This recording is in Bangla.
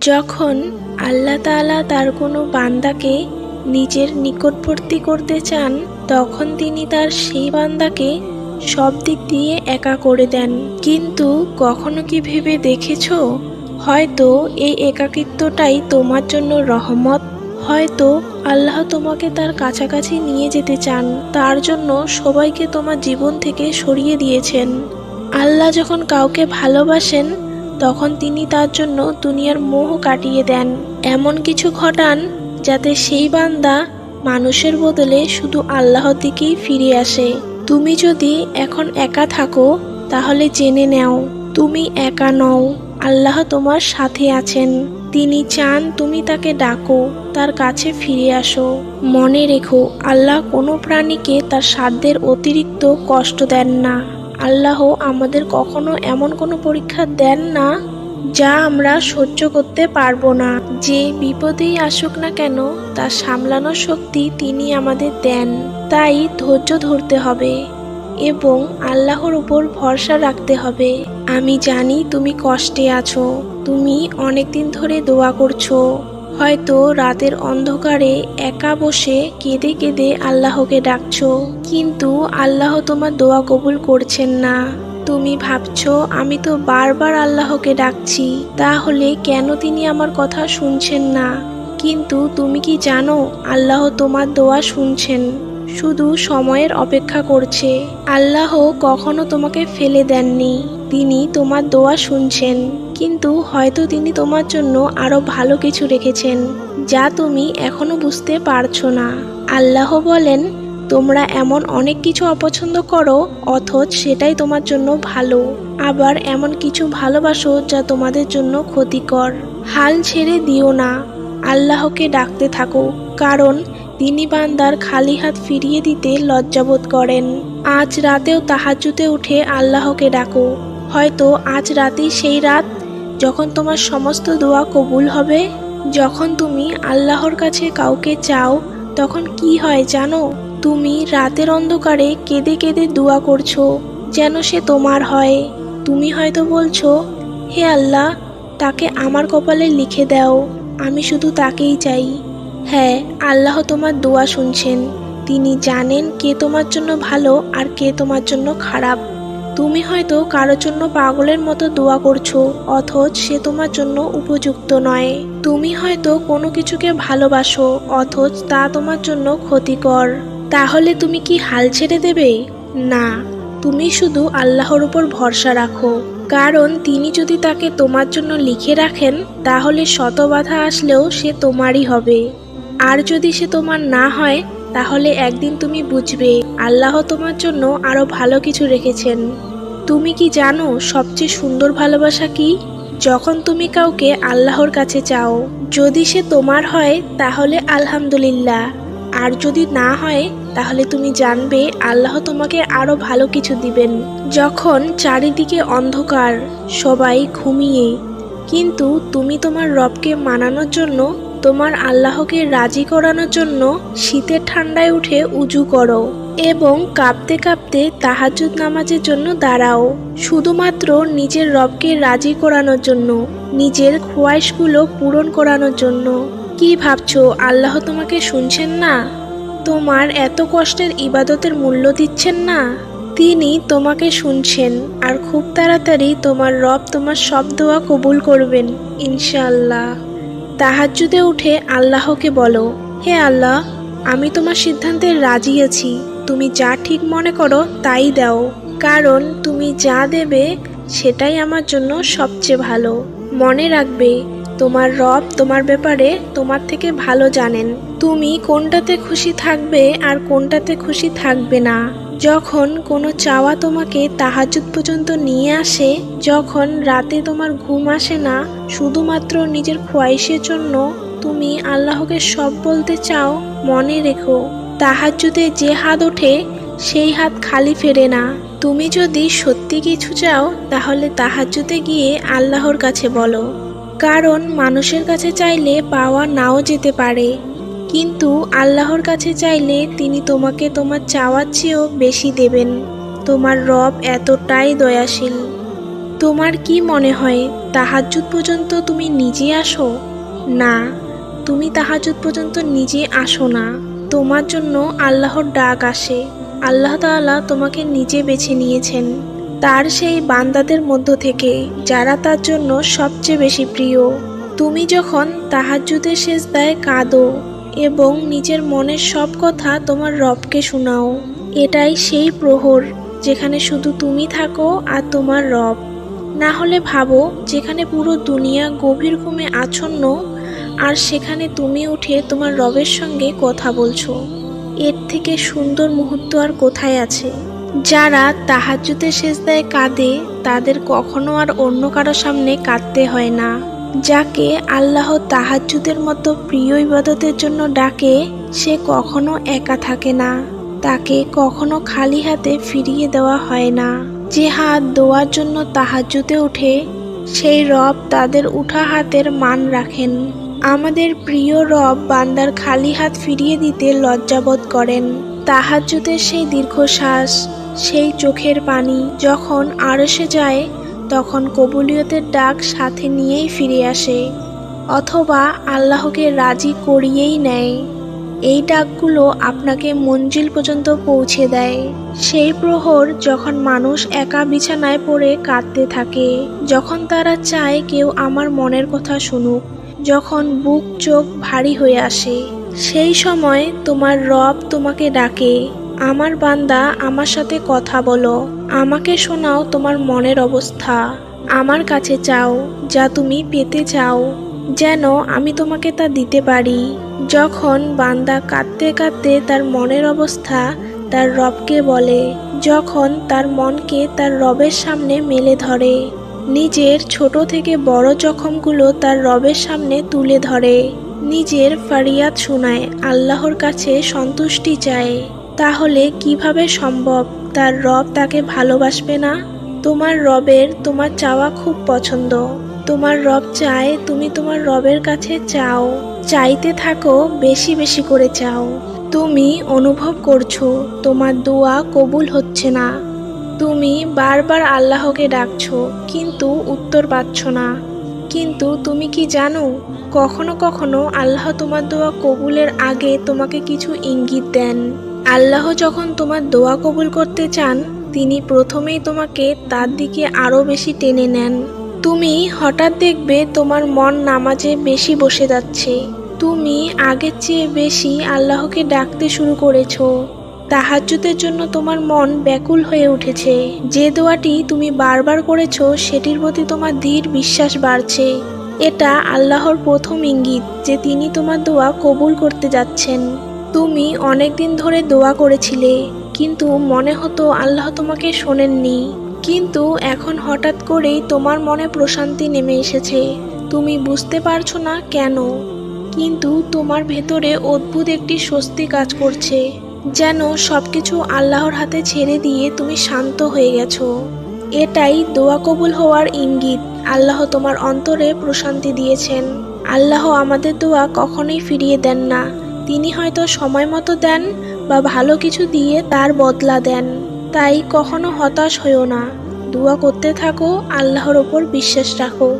যখন আল্লাহ তাআলা তার কোনো বান্দাকে নিজের নিকটবর্তী করতে চান, তখন তিনি তার সেই বান্দাকে সব দিক দিয়ে একা করে দেন। কিন্তু কখনো কি ভেবে দেখেছ? হয়তো এই একাকিত্বটাই তোমার জন্য রহমত। হয়তো আল্লাহ তোমাকে তার কাছাকাছি নিয়ে যেতে চান। তার জন্য সবাইকে তোমার জীবন থেকে সরিয়ে দিয়েছেন। আল্লাহ যখন কাউকে ভালোবাসেন তখন তিনি তার জন্য দুনিয়ার মোহ কাটিয়ে দেন। এমন কিছু ঘটান যাতে সেই বান্দা মানুষের বদলে শুধু আল্লাহর দিকেই ফিরে আসে। তুমি যদি এখন একা থাকো, তাহলে জেনে নাও, তুমি একা নও, আল্লাহ তোমার সাথে আছেন। তিনি চান তুমি তাকে ডাকো, তার কাছে ফিরে আসো। মনে রেখো, আল্লাহ কোনো প্রাণীকে তার সাধ্যের অতিরিক্ত কষ্ট দেন না। আল্লাহ আমাদের কখনো এমন কোনো পরীক্ষা দেন না যা আমরা সহ্য করতে পারব না। যে বিপদেই আসুক না কেন, তা সামলানোর শক্তি তিনি আমাদের দেন। তাই ধৈর্য ধরতে হবে এবং আল্লাহর উপর ভরসা রাখতে হবে। আমি জানি তুমি কষ্টে আছো, তুমি অনেকদিন ধরে দোয়া করছ। হয়তো রাতের অন্ধকারে একা বসে কেঁদে কেঁদে আল্লাহকে ডাকছ, কিন্তু আল্লাহ তোমার দোয়া কবুল করছেন না। তুমি ভাবছ, আমি তো বারবার আল্লাহকে ডাকছি, তাহলে কেন তিনি আমার কথা শুনছেন না? কিন্তু তুমি কি জানো, আল্লাহ তোমার দোয়া শুনছেন। শুধু সময়ের অপেক্ষা করছে। আল্লাহ কখনো তোমাকে ফেলে দেননি। তিনি তোমার দোয়া শুনছেন। কিন্তু হয়তো তিনি তোমার জন্য আরও ভালো কিছু রেখেছেন, যা তুমি এখনও বুঝতে পারছ না। আল্লাহ বলেন, তোমরা এমন অনেক কিছু অপছন্দ করো, অথচ সেটাই তোমার জন্য ভালো। আবার এমন কিছু ভালোবাসো যা তোমাদের জন্য ক্ষতিকর। হাল ছেড়ে দিও না। আল্লাহকে ডাকতে থাকো। কারণ তিনি বান্দার খালি হাত ফিরিয়ে দিতে লজ্জাবোধ করেন। আজ রাতেও তাহাজুতে উঠে আল্লাহকে ডাকো। হয়তো আজ রাতেই সেই রাত যখন তোমার সমস্ত দোয়া কবুল হবে। যখন তুমি আল্লাহর কাছে কাউকে চাও, তখন কি হয় জানো? তুমি রাতের অন্ধকারে কেঁদে কেঁদে দোয়া করছ, যেন সে তোমার হয়। তুমি হয়তো বলছো, হে আল্লাহ, তাকে আমার কপালে লিখে দাও, আমি শুধু তাকেই চাই। হ্যাঁ আল্লাহ তোমার দোয়া শুনছেন। তিনি জানেন কে তোমার জন্য ভালো আর কে তোমার জন্য খারাপ। তুমি হয়তো কারোর জন্য পাগলের মতো দোয়া করছ, অথচ সে তোমার জন্য উপযুক্ত নয়। তুমি হয়তো কোনো কিছুকে ভালোবাসো, অথচ তা তোমার জন্য ক্ষতিকর। তাহলে তুমি কি হাল ছেড়ে দেবে? না, তুমি শুধু আল্লাহর উপর ভরসা রাখো। কারণ তিনি যদি তাকে তোমার জন্য লিখে রাখেন, তাহলে শত বাধা আসলেও সে তোমারই হবে। আর যদি সে তোমার না হয়, তাহলে একদিন তুমি বুঝবে, আল্লাহ তোমার জন্য আরও ভালো কিছু রেখেছেন। তুমি কি জানো সবচেয়ে সুন্দর ভালোবাসা কি? যখন তুমি কাউকে আল্লাহর কাছে চাও, যদি সে তোমার হয়, তাহলে আলহামদুলিল্লাহ। আর যদি না হয়, তাহলে তুমি জানবে আল্লাহ তোমাকে আরও ভালো কিছু দিবেন। যখন চারিদিকে অন্ধকার, সবাই ঘুমিয়ে, কিন্তু তুমি তোমার রবকে মানানোর জন্য তোমার আল্লাহকে রাজি করানোর জন্য শীতের ঠান্ডায় উঠে উজু করো এবং কাঁপতে কাঁপতে তাহাজুদ নামাজের জন্য দাঁড়াও। শুধুমাত্র নিজের রবকে রাজি করানোর জন্য, নিজের খোয়াইশগুলো পূরণ করানোর জন্য। কি ভাবছ, আল্লাহ তোমাকে শুনছেন না? তোমার এত কষ্টের ইবাদতের মূল্য দিচ্ছেন না? তিনি তোমাকে শুনছেন আর খুব তাড়াতাড়ি তোমার রব তোমার সব দোয়া কবুল করবেন, ইনশাআল্লাহ। তাহাজ্জুদে উঠে আল্লাহকে বলো, হে আল্লাহ, আমি তোমার সিদ্ধান্তে রাজি আছি। তুমি যা ঠিক মনে করো তাই দাও। কারণ তুমি যা দেবে, সেটাই আমার জন্য সবচেয়ে ভালো। মনে রাখবে তোমার রব তোমার ব্যাপারে তোমার থেকে ভালো জানেন। তুমি কোনটাতে খুশি থাকবে আর কোনটাতে খুশি থাকবে না। যখন কোনো চাওয়া তোমাকে তাহাজুদ পর্যন্ত নিয়ে আসে, যখন রাতে তোমার ঘুম আসে না, শুধুমাত্র নিজের খোয়াইশের জন্য তুমি আল্লাহকে সব বলতে চাও, মনে রেখো তাহাজুদে যে হাত ওঠে, সেই হাত খালি ফেরে না। তুমি যদি সত্যি কিছু চাও, তাহলে তাহাজুদে গিয়ে আল্লাহর কাছে বলো। কারণ মানুষের কাছে চাইলে পাওয়া নাও যেতে পারে। কিন্তু আল্লাহর কাছে চাইলে তিনি তোমাকে তোমার চাওয়ার চেয়েও বেশি দেবেন। তোমার রব এতটাই দয়াশীল। তোমার কি মনে হয়, তাহাজ্জুদ পর্যন্ত তুমি নিজে আসো? না, তুমি তাহাজ্জুদ পর্যন্ত নিজে আসো না। তোমার জন্য আল্লাহর ডাক আসে। আল্লাহ তাআলা তোমাকে নিজে বেছে নিয়েছেন। তার সেই বান্দাদের মধ্য থেকে, যারা তার জন্য সবচেয়ে বেশি প্রিয়। তুমি যখন তাহাজ্জুদের শেষদায় কাঁদো এবং নিজের মনের সব কথা তোমার রবকে শোনাও, এটাই সেই প্রহর যেখানে শুধু তুমি থাকো আর তোমার রব। না হলে ভাবো, যেখানে পুরো দুনিয়া গভীর ঘুমে আচ্ছন্ন, আর সেখানে তুমি উঠে তোমার রবের সঙ্গে কথা বলছো। এর থেকে সুন্দর মুহূর্ত আর কোথায় আছে? যারা তাহাজ্জুদের শেষদায় কাঁদে, তাদের কখনো আর অন্য কারও সামনে কাঁদতে হয় না। যাকে আল্লাহ তাহাজ্জুদের মতো প্রিয় ইবাদতের জন্য ডাকে, সে কখনো একা থাকে না। তাকে কখনো খালি হাতে ফিরিয়ে দেওয়া হয় না। যে হাত দোয়ার জন্য তাহাজ্জুদে ওঠে, সেই রব তাদের উঠা হাতের মান রাখেন। আমাদের প্রিয় রব বান্দার খালি হাত ফিরিয়ে দিতে লজ্জাবোধ করেন। তাহাজ্জুদের সেই দীর্ঘশ্বাস সেই চোখের পানি যখন আড়সে যায়, তখন কবুলিয়তের ডাক সাথে নিয়েই ফিরে আসে, অথবা আল্লাহকে রাজি করিয়েই নেয়। এই ডাকগুলো আপনাকে মঞ্জিল পর্যন্ত পৌঁছে দেয়। সেই প্রহর যখন মানুষ একা বিছানায় পড়ে কাঁদতে থাকে, যখন তারা চায় কেউ আমার মনের কথা শুনুক, যখন বুক চোখ ভারী হয়ে আসে, সেই সময় তোমার রব তোমাকে ডাকে। আমার বান্দা, আমার সাথে কথা বলো। আমাকে শোনাও তোমার মনের অবস্থা। আমার কাছে চাও, যা তুমি পেতে চাও, যেন আমি তোমাকে তা দিতে পারি। যখন বান্দা কাঁদতে কাঁদতে তার মনের অবস্থা তার রবকে বলে, যখন তার মনকে তার রবের সামনে মেলে ধরে, নিজের ছোট থেকে বড় জখমগুলো তার রবের সামনে তুলে ধরে, নিজের ফারিয়াদ শোনায়, আল্লাহর কাছে সন্তুষ্টি চায়। তাহলে কীভাবে সম্ভব? তার রব তাকে ভালোবাসবে না? তোমার রবের, তোমার চাওয়া খুব পছন্দ। তোমার রব চায় তুমি তোমার রবের কাছে চাও। চাইতে থাকো, বেশি বেশি করে চাও। তুমি অনুভব করছ, তোমার দোয়া কবুল হচ্ছে না। তুমি বারবার আল্লাহকে ডাকছো, কিন্তু উত্তর পাচ্ছ না। কিন্তু তুমি কি জানো, কখনো কখনো আল্লাহ তোমার দোয়া কবুলের আগে তোমাকে কিছু ইঙ্গিত দেন। আল্লাহ যখন তোমার দোয়া কবুল করতে চান, তিনি প্রথমেই তোমাকে তার দিকে আরও বেশি টেনে নেন। তুমি হঠাৎ দেখবে তোমার মন নামাজে বেশি বসে যাচ্ছে। তুমি আগের চেয়ে বেশি আল্লাহকে ডাকতে শুরু করেছ। তাহাজ্জুদের জন্য তোমার মন ব্যাকুল হয়ে উঠেছে। যে দোয়াটি তুমি বারবার করেছ, সেটির প্রতি তোমার ধীর বিশ্বাস বাড়ছে। এটা আল্লাহর প্রথম ইঙ্গিত যে তিনি তোমার দোয়া কবুল করতে যাচ্ছেন। তুমি অনেক দিন ধরে দোয়া করেছিলে, কিন্তু মনে হতো আল্লাহ তোমাকে শোনেননি। কিন্তু এখন হঠাৎ করেই তোমার মনে প্রশান্তি নেমে এসেছে। তুমি বুঝতে পারছ না কেন? কিন্তু তোমার ভেতরে অদ্ভুত একটি স্বস্তি কাজ করছে, যেন সব কিছু আল্লাহর হাতে ছেড়ে দিয়ে তুমি শান্ত হয়ে গেছো। এটাই দোয়া কবুল হওয়ার ইঙ্গিত। আল্লাহ তোমার অন্তরে প্রশান্তি দিয়েছেন। আল্লাহ আমাদের দোয়া কখনোই ফিরিয়ে দেন না। তিনি হয়তো সময় মতো দেন বা ভালো কিছু দিয়ে তার বদলা দেন। তাই কখনো হতাশ হইও না। দোয়া করতে থাকো, আল্লাহর ওপর বিশ্বাস রাখো।